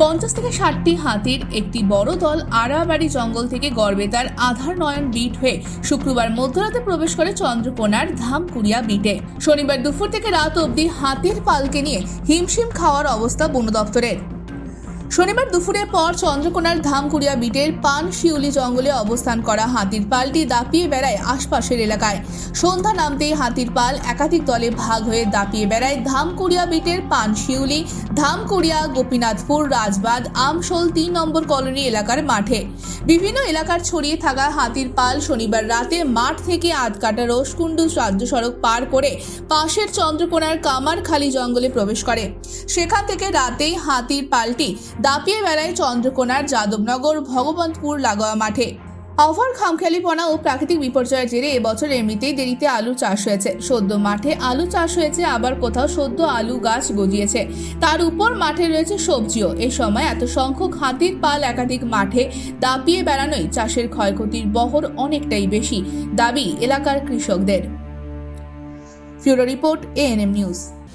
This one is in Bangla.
পঞ্চাশ থেকে ষাটটি হাতির একটি বড় দল আড়াবাড়ি জঙ্গল থেকে গর্বে গড়বেতার আধার নয়ন বিট হয়ে শুক্রবার মধ্যরাতে প্রবেশ করে চন্দ্রকোনার ধামকুড়িয়া বিটে। শনিবার দুপুর থেকে রাত অবধি হাতির পালকে নিয়ে হিমশিম খাওয়ার অবস্থা বন দপ্তরের শনিবার দুপুরের পর চন্দ্রকোনার ধামকুড়িয়া বিটের পান শিউলি জঙ্গলে অবস্থান করা হাতির পালটি দাপিয়ে বেড়ায় আশপাশের এলাকায়। সন্ধ্যা নামতেই হাতির পাল একাধিক দলে ভাগ হয়ে দাপিয়ে বেড়ায় ধামকুড়িয়া বিটের পান শিউলি, ধামকুড়িয়া, গোপীনাথপুর, রাজবাদ, আমশোল তিন নম্বর কলোনি এলাকার মাঠে। বিভিন্ন এলাকার ছড়িয়ে থাকা হাতির পাল শনিবার রাতে মাঠ থেকে আধকাটা রসকুণ্ডু রাজ্য সড়ক পার করে পাশের চন্দ্রকোনার কামারখালি জঙ্গলে প্রবেশ করে। সেখান থেকে রাতেই হাতির পালটি দাপিয়ে বেড়ায় চন্দ্রকোনার যাদবনগর, ভগবন্তপুর, লাগোয়া মাঠে। অভার খামখেয়ালিপনা ও প্রাকৃতিক বিপর্যয়ের জেরে এবছর এমনিতেই দেরিতে আলু চাষ হয়েছে। সদ্য মাঠে আলু চাষ হয়েছে, আবার কোথাও সদ্য আলু গাছ গজিয়েছে। তার উপর মাঠে রয়েছে সবজিও। এই সময় এত সংখ্যক হাতির পাল একাধিক মাঠে দাপিয়ে বেড়ানোই চাষের ক্ষয়ক্ষতির বহর অনেকটাই বেশি, দাবি এলাকার কৃষকদের। ফিউরো রিপোর্ট এএনএম নিউজ।